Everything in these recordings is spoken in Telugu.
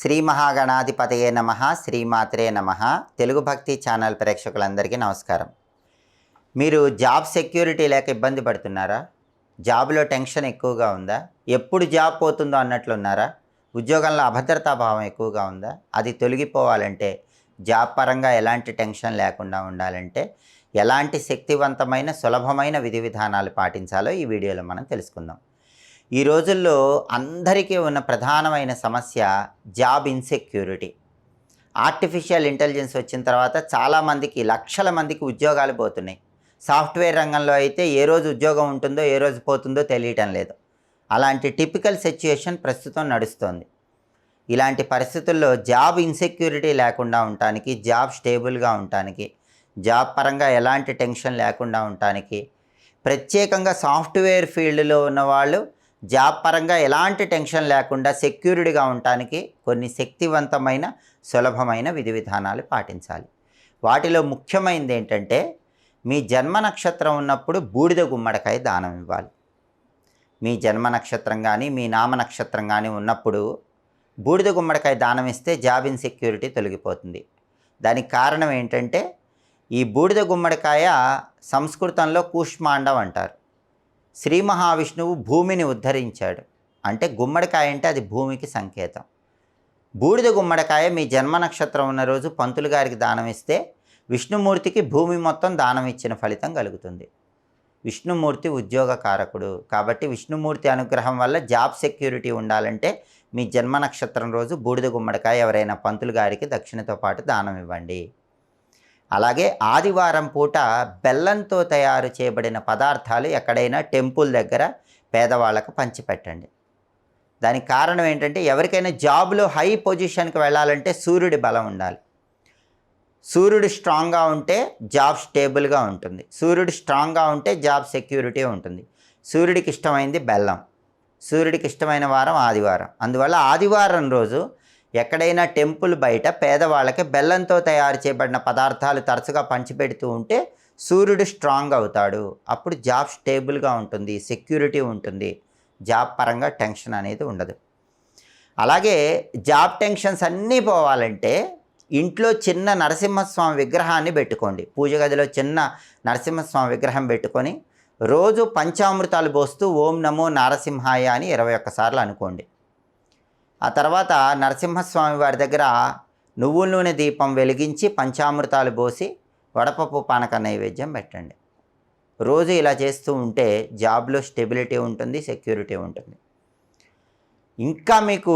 శ్రీ మహాగణాధిపతయే నమ శ్రీమాత్రే నమ. తెలుగు భక్తి ఛానల్ ప్రేక్షకులందరికీ నమస్కారం. మీరు జాబ్ సెక్యూరిటీ లేక ఇబ్బంది పడుతున్నారా? జాబ్లో టెన్షన్ ఎక్కువగా ఉందా? ఎప్పుడు జాబ్ పోతుందో అన్నట్లు ఉన్నారా? ఉద్యోగంలో అభద్రతా భావం ఎక్కువగా ఉందా? అది తొలగిపోవాలంటే జాబ్ పరంగా ఎలాంటి టెన్షన్ లేకుండా ఉండాలంటే ఎలాంటి శక్తివంతమైన సులభమైన విధి విధానాలు పాటించాలో ఈ వీడియోలో మనం తెలుసుకుందాం. ఈ రోజుల్లో అందరికీ ఉన్న ప్రధానమైన సమస్య జాబ్ ఇన్సెక్యూరిటీ ఆర్టిఫిషియల్ ఇంటెలిజెన్స్ వచ్చిన తర్వాత చాలామందికి లక్షల మందికి ఉద్యోగాలు పోతున్నాయి. సాఫ్ట్వేర్ రంగంలో అయితే ఏ రోజు ఉద్యోగం ఉంటుందో ఏ రోజు పోతుందో తెలియటం లేదు. అలాంటి టిపికల్ సిచ్యుయేషన్ ప్రస్తుతం నడుస్తోంది. ఇలాంటి పరిస్థితుల్లో జాబ్ ఇన్సెక్యూరిటీ లేకుండా ఉండటానికి జాబ్ స్టేబుల్గా ఉండటానికి జాబ్ పరంగా ఎలాంటి టెన్షన్ లేకుండా ఉండటానికి ప్రత్యేకంగా సాఫ్ట్వేర్ ఫీల్డ్లో ఉన్నవాళ్ళు జాబ్ పరంగా ఎలాంటి టెన్షన్ లేకుండా సెక్యూరిటీగా ఉండటానికి కొన్ని శక్తివంతమైన సులభమైన విధి విధానాలు పాటించాలి. వాటిలో ముఖ్యమైనది ఏంటంటే మీ జన్మ నక్షత్రం ఉన్నప్పుడు బూడిద గుమ్మడికాయ దానం ఇవ్వాలి. మీ జన్మ నక్షత్రం కానీ మీ నామ నక్షత్రం కానీ ఉన్నప్పుడు బూడిద గుమ్మడికాయ దానం ఇస్తే జాబ్ ఇన్సెక్యూరిటీ తొలగిపోతుంది. దానికి కారణం ఏంటంటే ఈ బూడిద గుమ్మడికాయ సంస్కృతంలో కూష్మాండం అంటారు. శ్రీ మహావిష్ణువు భూమిని ఉద్ధరించాడు. అంటే గుమ్మడికాయ అంటే అది భూమికి సంకేతం. బూడిద గుమ్మడికాయ మీ జన్మ నక్షత్రం ఉన్న రోజు పంతులు గారికి దానం ఇస్తే విష్ణుమూర్తికి భూమి మొత్తం దానం ఇచ్చిన ఫలితం కలుగుతుంది. విష్ణుమూర్తి ఉద్యోగ కారకుడు. కాబట్టి విష్ణుమూర్తి అనుగ్రహం వల్ల జాబ్ సెక్యూరిటీ ఉండాలంటే మీ జన్మ నక్షత్రం రోజు బూడిద గుమ్మడికాయ ఎవరైనా పంతులు గారికి దక్షిణతో పాటు దానం ఇవ్వండి. అలాగే ఆదివారం పూట బెల్లంతో తయారు చేయబడిన పదార్థాలు ఎక్కడైనా టెంపుల్ దగ్గర పేదవాళ్ళకు పంచిపెట్టండి. దానికి కారణం ఏంటంటే ఎవరికైనా జాబ్లో హై పొజిషన్కి వెళ్ళాలంటే సూర్యుడి బలం ఉండాలి. సూర్యుడు స్ట్రాంగ్గా ఉంటే జాబ్ స్టేబుల్గా ఉంటుంది. సూర్యుడు స్ట్రాంగ్గా ఉంటే జాబ్ సెక్యూరిటీ ఉంటుంది. సూర్యుడికి ఇష్టమైంది బెల్లం. సూర్యుడికి ఇష్టమైన వారం ఆదివారం. అందువల్ల ఆదివారం రోజు ఎక్కడైనా టెంపుల్ బయట పేదవాళ్ళకి బెల్లంతో తయారు చేయబడిన పదార్థాలు తరచుగా పంచిపెడుతూ ఉంటే సూర్యుడు స్ట్రాంగ్ అవుతాడు. అప్పుడు జాబ్ స్టేబుల్గా ఉంటుంది సెక్యూరిటీ ఉంటుంది. జాబ్ పరంగా టెన్షన్ అనేది ఉండదు. అలాగే జాబ్ టెన్షన్స్ అన్నీ పోవాలంటే ఇంట్లో చిన్న నరసింహస్వామి విగ్రహాన్ని పెట్టుకోండి. పూజ గదిలో చిన్న నరసింహస్వామి విగ్రహం పెట్టుకొని రోజు పంచామృతాలు పోస్తూ ఓం నమో నారసింహాయ అని ఇరవై ఒక్కసార్లు అనుకోండి. ఆ తర్వాత నరసింహస్వామి వారి దగ్గర నువ్వుల నూనె దీపం వెలిగించి పంచామృతాలు పోసి వడపప్పు పానక నైవేద్యం పెట్టండి. రోజు ఇలా చేస్తూ ఉంటే జాబ్లో స్టెబిలిటీ ఉంటుంది సెక్యూరిటీ ఉంటుంది. ఇంకా మీకు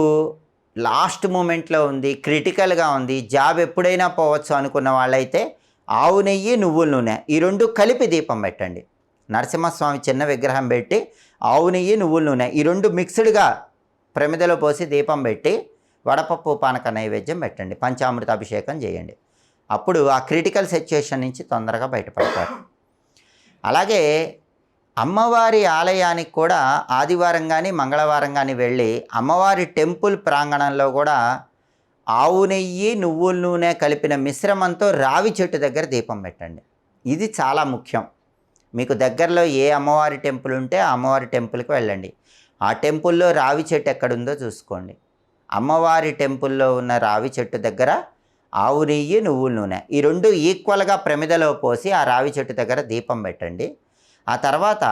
లాస్ట్ మూమెంట్లో ఉంది క్రిటికల్గా ఉంది జాబ్ ఎప్పుడైనా పోవచ్చు అనుకున్న వాళ్ళైతే ఆవు నెయ్యి నువ్వుల నూనె ఈ రెండు కలిపి దీపం పెట్టండి. నరసింహస్వామి చిన్న విగ్రహం పెట్టి ఆవు నెయ్యి నువ్వుల నూనె ఈ రెండు మిక్స్డ్గా ప్రమిదలో పోసి దీపం పెట్టి వడపప్పు పానక నైవేద్యం పెట్టండి. పంచామృత అభిషేకం చేయండి. అప్పుడు ఆ క్రిటికల్ సిచ్యుయేషన్ నుంచి తొందరగా బయటపడతారు. అలాగే అమ్మవారి ఆలయానికి కూడా ఆదివారం కానీ మంగళవారం కానీ వెళ్ళి అమ్మవారి టెంపుల్ ప్రాంగణంలో కూడా ఆవు నెయ్యి నువ్వుల నూనె కలిపిన మిశ్రమంతో రావి చెట్టు దగ్గర దీపం పెట్టండి. ఇది చాలా ముఖ్యం. మీకు దగ్గరలో ఏ అమ్మవారి టెంపుల్ ఉంటే ఆ అమ్మవారి టెంపుల్కి వెళ్ళండి. ఆ టెంపుల్లో రావి చెట్టు ఎక్కడుందో చూసుకోండి. అమ్మవారి టెంపుల్లో ఉన్న రావి చెట్టు దగ్గర ఆవు నెయ్యి నువ్వుల నూనె. ఈ రెండు ఈక్వల్గా ప్రమిదలో పోసి ఆ రావి చెట్టు దగ్గర దీపం పెట్టండి. ఆ తర్వాత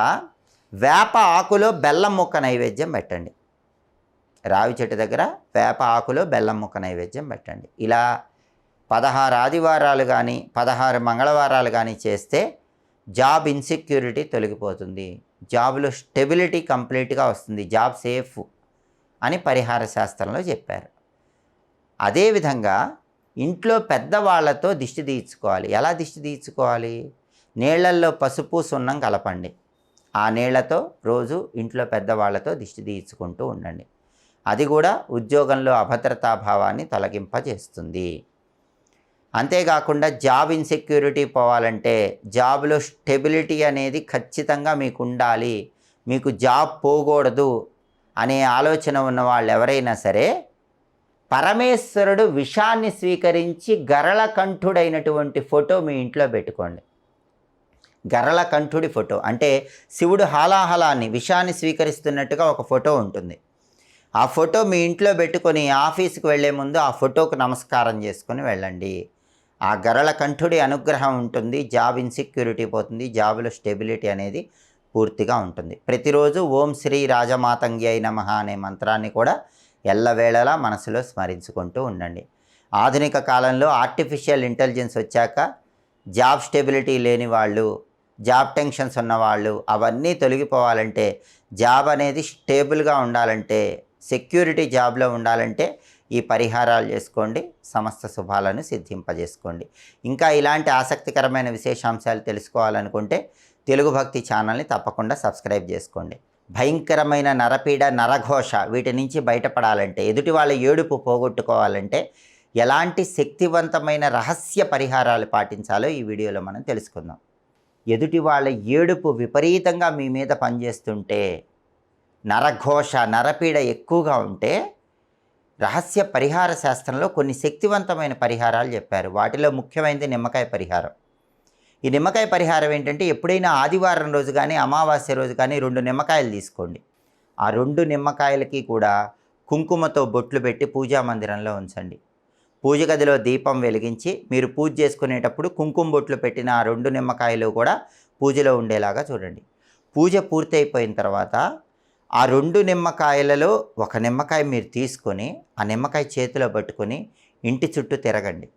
వేప ఆకులో బెల్లం ముక్క నైవేద్యం పెట్టండి. రావి చెట్టు దగ్గర వేప ఆకులో బెల్లం ముక్క నైవేద్యం పెట్టండి. ఇలా పదహారు ఆదివారాలు కానీ పదహారు మంగళవారాలు కానీ చేస్తే జాబ్ ఇన్సెక్యూరిటీ తొలగిపోతుంది. జాబ్లో స్టెబిలిటీ కంప్లీట్గా వస్తుంది. జాబ్ సేఫ్ అని పరిహార శాస్త్రంలో చెప్పారు. అదేవిధంగా ఇంట్లో పెద్దవాళ్ళతో దిష్టి తీర్చుకోవాలి. ఎలా దిష్టి తీర్చుకోవాలి? నీళ్ళల్లో పసుపు సున్నం కలపండి. ఆ నీళ్ళతో రోజు ఇంట్లో పెద్దవాళ్ళతో దిష్టి తీర్చుకుంటూ ఉండండి. అది కూడా ఉద్యోగంలో అభద్రతా భావాన్ని తొలగింపజేస్తుంది. అంతేకాకుండా జాబ్ ఇన్సెక్యూరిటీ పోవాలంటే జాబ్లో స్టెబిలిటీ అనేది ఖచ్చితంగా మీకు ఉండాలి మీకు జాబ్ పోకూడదు అనే ఆలోచన ఉన్న వాళ్ళు ఎవరైనా సరే పరమేశ్వరుడు విషాన్ని స్వీకరించి గరళకంఠుడైనటువంటి ఫోటో మీ ఇంట్లో పెట్టుకోండి. గరళకంఠుడి ఫోటో అంటే శివుడు హాలాహలాన్ని విషాన్ని స్వీకరిస్తున్నట్టుగా ఒక ఫోటో ఉంటుంది. ఆ ఫోటో మీ ఇంట్లో పెట్టుకొని ఆఫీస్కి వెళ్ళే ముందు ఆ ఫోటోకు నమస్కారం చేసుకొని వెళ్ళండి. ఆ గరళ కంఠుడి అనుగ్రహం ఉంటుంది జాబ్ ఇన్సెక్యూరిటీ పోతుంది జాబ్లో స్టెబిలిటీ అనేది పూర్తిగా ఉంటుంది. ప్రతిరోజు ఓం శ్రీ రాజమాతంగి అయి అనే మంత్రాన్ని కూడా ఎల్లవేళలా మనసులో స్మరించుకుంటూ ఉండండి. ఆధునిక కాలంలో ఆర్టిఫిషియల్ ఇంటెలిజెన్స్ వచ్చాక జాబ్ స్టెబిలిటీ లేని వాళ్ళు జాబ్ టెన్షన్స్ ఉన్నవాళ్ళు అవన్నీ తొలగిపోవాలంటే జాబ్ అనేది స్టేబుల్గా ఉండాలంటే సెక్యూరిటీ జాబ్లో ఉండాలంటే ఈ పరిహారాలు చేసుకోండి సమస్త శుభాలను సిద్ధింపజేసుకోండి. ఇంకా ఇలాంటి ఆసక్తికరమైన విశేషాంశాలు తెలుసుకోవాలనుకుంటే తెలుగు భక్తి ఛానల్ని తప్పకుండా సబ్స్క్రైబ్ చేసుకోండి. భయంకరమైన నరపీడ నరఘోష వీటి నుంచి బయటపడాలంటే ఎదుటి వాళ్ళ ఏడుపు పోగొట్టుకోవాలంటే ఎలాంటి శక్తివంతమైన రహస్య పరిహారాలు పాటించాలో ఈ వీడియోలో మనం తెలుసుకుందాం. ఎదుటి వాళ్ళ ఏడుపు విపరీతంగా మీ మీద పనిచేస్తుంటే నరఘోష నరపీడ ఎక్కువగా ఉంటే రహస్య పరిహార శాస్త్రంలో కొన్ని శక్తివంతమైన పరిహారాలు చెప్పారు. వాటిలో ముఖ్యమైనది నిమ్మకాయ పరిహారం. ఈ నిమ్మకాయ పరిహారం ఏంటంటే ఎప్పుడైనా ఆదివారం రోజు కానీ అమావాస్య రోజు కానీ రెండు నిమ్మకాయలు తీసుకోండి. ఆ రెండు నిమ్మకాయలకి కూడా కుంకుమతో బొట్లు పెట్టి పూజా మందిరంలో ఉంచండి. పూజ గదిలో దీపం వెలిగించి మీరు పూజ చేసుకునేటప్పుడు కుంకుమ బొట్లు పెట్టిన ఆ రెండు నిమ్మకాయలు కూడా పూజలో ఉండేలాగా చూడండి. పూజ పూర్తయిపోయిన తర్వాత ఆ రెండు నిమ్మకాయలలో ఒక నిమ్మకాయ మీరు తీసుకొని ఆ నిమ్మకాయ చేతిలో పట్టుకొని ఇంటి చుట్టూ తిరగండి.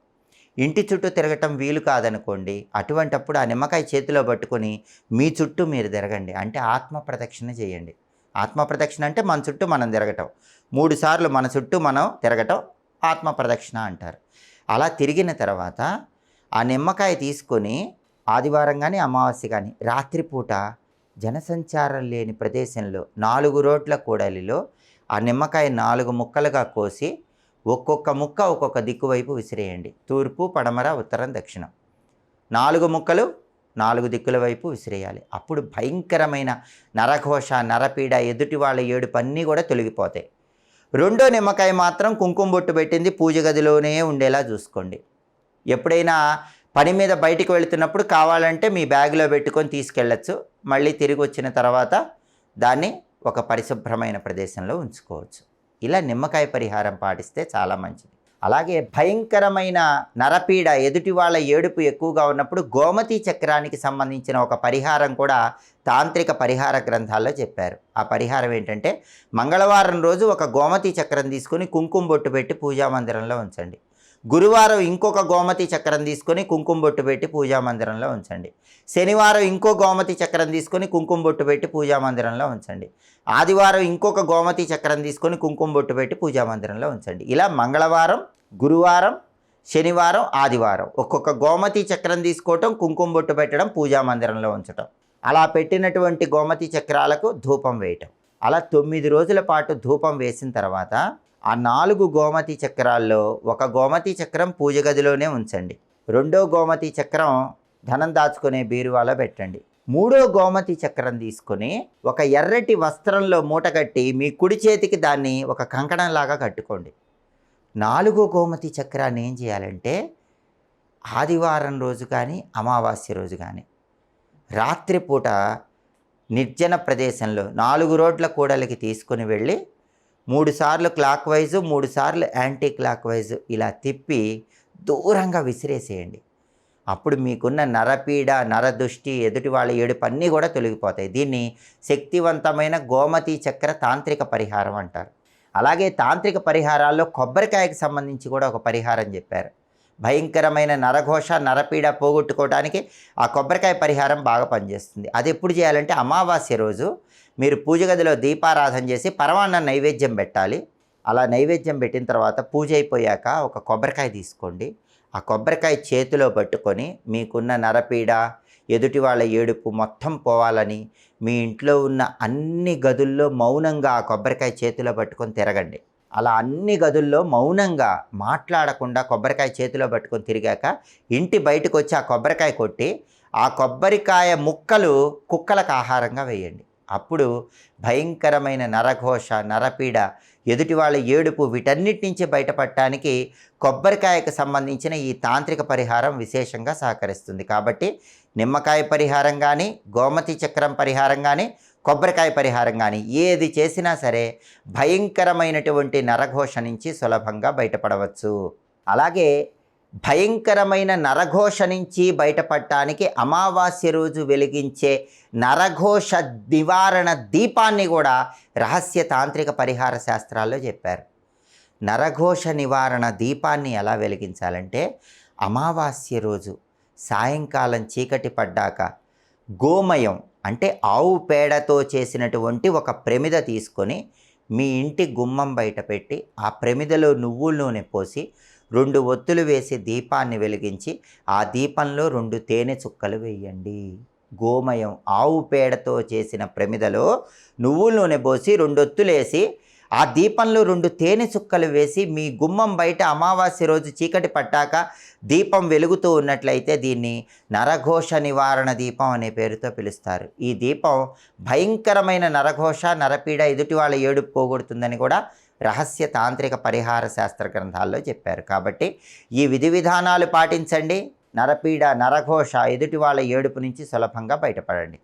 ఇంటి చుట్టూ తిరగటం వీలు కాదనుకోండి. అటువంటప్పుడు ఆ నిమ్మకాయ చేతిలో పట్టుకొని మీ చుట్టూ మీరు తిరగండి. అంటే ఆత్మ ప్రదక్షిణ చేయండి. ఆత్మ ప్రదక్షిణ అంటే మన చుట్టూ మనం తిరగటం. మూడు సార్లు మన చుట్టూ మనం తిరగటం ఆత్మ ప్రదక్షిణ అంటారు. అలా తిరిగిన తర్వాత ఆ నిమ్మకాయ తీసుకొని ఆదివారం కానీ అమావాస్య కానీ రాత్రిపూట జనసంచారం లేని ప్రదేశంలో నాలుగు రోడ్ల కూడలిలో ఆ నిమ్మకాయ నాలుగు ముక్కలుగా కోసి ఒక్కొక్క ముక్క ఒక్కొక్క దిక్కు వైపు విసిరేయండి. తూర్పు పడమర ఉత్తరం దక్షిణం. నాలుగు ముక్కలు నాలుగు దిక్కుల వైపు విసిరేయాలి. అప్పుడు భయంకరమైన నరఘోష నరపీడ ఎదుటి వాళ్ళ ఏడుపు అన్నీ కూడా తొలగిపోతాయి. రెండో నిమ్మకాయ మాత్రం కుంకుమ బొట్టు పెట్టింది పూజ గదిలోనే ఉండేలా చూసుకోండి. ఎప్పుడైనా పని మీద బయటికి వెళుతున్నప్పుడు కావాలంటే మీ బ్యాగ్లో పెట్టుకొని తీసుకెళ్ళచ్చు. మళ్ళీ తిరిగి వచ్చిన తర్వాత దాన్ని ఒక పరిశుభ్రమైన ప్రదేశంలో ఉంచుకోవచ్చు. ఇలా నిమ్మకాయ పరిహారం పాటిస్తే చాలా మంచిది. అలాగే భయంకరమైన నరపీడ ఎదుటి వాళ్ళ ఏడుపు ఎక్కువగా ఉన్నప్పుడు గోమతి చక్రానికి సంబంధించిన ఒక పరిహారం కూడా తాంత్రిక పరిహార గ్రంథాల్లో చెప్పారు. ఆ పరిహారం ఏంటంటే మంగళవారం రోజు ఒక గోమతి చక్రం తీసుకొని కుంకుమ బొట్టు పెట్టి పూజా మందిరంలో ఉంచండి. గురువారం ఇంకొక గోమతి చక్రం తీసుకొని కుంకుమ బొట్టు పెట్టి పూజా మందిరంలో ఉంచండి. శనివారం ఇంకో గోమతి చక్రం తీసుకొని కుంకుమ బొట్టు పెట్టి పూజా మందిరంలో ఉంచండి. ఆదివారం ఇంకొక గోమతి చక్రం తీసుకొని కుంకుమ బొట్టు పెట్టి పూజా మందిరంలో ఉంచండి. ఇలా మంగళవారం గురువారం శనివారం ఆదివారం ఒక్కొక్క గోమతి చక్రం తీసుకోవటం కుంకుమ బొట్టు పెట్టడం పూజా మందిరంలో ఉంచటం. అలా పెట్టినటువంటి గోమతి చక్రాలకు ధూపం వేయటం. అలా తొమ్మిది రోజుల పాటు ధూపం వేసిన తర్వాత ఆ నాలుగు గోమతి చక్రాల్లో ఒక గోమతి చక్రం పూజ గదిలోనే ఉంచండి. రెండో గోమతి చక్రం ధనం దాచుకునే బీరువాలో పెట్టండి. మూడో గోమతి చక్రం తీసుకొని ఒక ఎర్రటి వస్త్రంలో మూటగట్టి మీ కుడి చేతికి దాన్ని ఒక కంకణంలాగా కట్టుకోండి. నాలుగో గోమతి చక్రాన్ని ఏం చేయాలంటే ఆదివారం రోజు కానీ అమావాస్య రోజు కానీ రాత్రిపూట నిర్జన ప్రదేశంలో నాలుగు రోడ్ల కూడలికి తీసుకుని వెళ్ళి మూడు సార్లు క్లాక్ వైజు మూడు సార్లు యాంటీ క్లాక్ వైజు ఇలా తిప్పి దూరంగా విసిరేసేయండి. అప్పుడు మీకున్న నరపీడ నరదృష్టి ఎదుటి వాళ్ళ ఏడుపు అన్నీ కూడా తొలగిపోతాయి. దీన్ని శక్తివంతమైన గోమతి చక్ర తాంత్రిక పరిహారం అంటారు. అలాగే తాంత్రిక పరిహారాల్లో కొబ్బరికాయకి సంబంధించి కూడా ఒక పరిహారం చెప్పారు. భయంకరమైన నరఘోష నరపీడ పోగొట్టుకోవడానికి ఆ కొబ్బరికాయ పరిహారం బాగా పనిచేస్తుంది. అది ఎప్పుడు చేయాలంటే అమావాస్య రోజు మీరు పూజ గదిలో దీపారాధన చేసి పరమాన్న నైవేద్యం పెట్టాలి. అలా నైవేద్యం పెట్టిన తర్వాత పూజ అయిపోయాక ఒక కొబ్బరికాయ తీసుకోండి. ఆ కొబ్బరికాయ చేతిలో పట్టుకొని మీకున్న నరపీడ ఎదుటి వాళ్ళ ఏడుపు మొత్తం పోవాలని మీ ఇంట్లో ఉన్న అన్ని గదుల్లో మౌనంగా ఆ కొబ్బరికాయ చేతిలో పట్టుకొని తిరగండి. అలా అన్ని గదుల్లో మౌనంగా మాట్లాడకుండా కొబ్బరికాయ చేతిలో పట్టుకొని తిరిగాక ఇంటి బయటకు వచ్చి ఆ కొబ్బరికాయ కొట్టి ఆ కొబ్బరికాయ ముక్కలు కుక్కలకు ఆహారంగా వేయండి. అప్పుడు భయంకరమైన నరఘోష నరపీడ ఎదుటి వాళ్ళ ఏడుపు వీటన్నిటి నుంచి బయటపడటానికి కొబ్బరికాయకు సంబంధించిన ఈ తాంత్రిక పరిహారం విశేషంగా సహకరిస్తుంది. కాబట్టి నిమ్మకాయ పరిహారం కానీ గోమతి చక్రం పరిహారం కానీ కొబ్బరికాయ పరిహారం కానీ ఏది చేసినా సరే భయంకరమైనటువంటి నరఘోష నుంచి సులభంగా బయటపడవచ్చు. అలాగే భయంకరమైన నరఘోష నుంచి బయటపడటానికి అమావాస్య రోజు వెలిగించే నరఘోష నివారణ దీపాన్ని కూడా రహస్య తాంత్రిక పరిహార శాస్త్రాల్లో చెప్పారు. నరఘోష నివారణ దీపాన్ని ఎలా వెలిగించాలంటే అమావాస్య రోజు సాయంకాలం చీకటి పడ్డాక గోమయం అంటే ఆవు పేడతో చేసినటువంటి ఒక ప్రమిద తీసుకొని మీ ఇంటి గుమ్మం బయట పెట్టి ఆ ప్రమిదలో నువ్వుల నూనె పోసి రెండు ఒత్తులు వేసి దీపాన్ని వెలిగించి ఆ దీపంలో రెండు తేనె చుక్కలు వేయండి. గోమయం ఆవు పేడతో చేసిన ప్రమిదలో నువ్వుల నూనె పోసి రెండు ఒత్తులేసి ఆ దీపంలో రెండు తేనె చుక్కలు వేసి మీ గుమ్మం బయట అమావాస్య రోజు చీకటి పట్టాక దీపం వెలుగుతూ ఉన్నట్లయితే దీన్ని నరఘోష నివారణ దీపం అనే పేరుతో పిలుస్తారు. ఈ దీపం భయంకరమైన నరఘోష నరపీడ ఎదుటి వాళ్ళ ఏడుపు పోగొడుతుందని కూడా రహస్య తాంత్రిక పరిహార శాస్త్ర గ్రంథాల్లో చెప్పారు. కాబట్టి ఈ విధి విధానాలు పాటించండి. నరపీడ నరఘోష ఎదుటి వాళ్ళ ఏడుపు నుంచి సులభంగా బయటపడండి.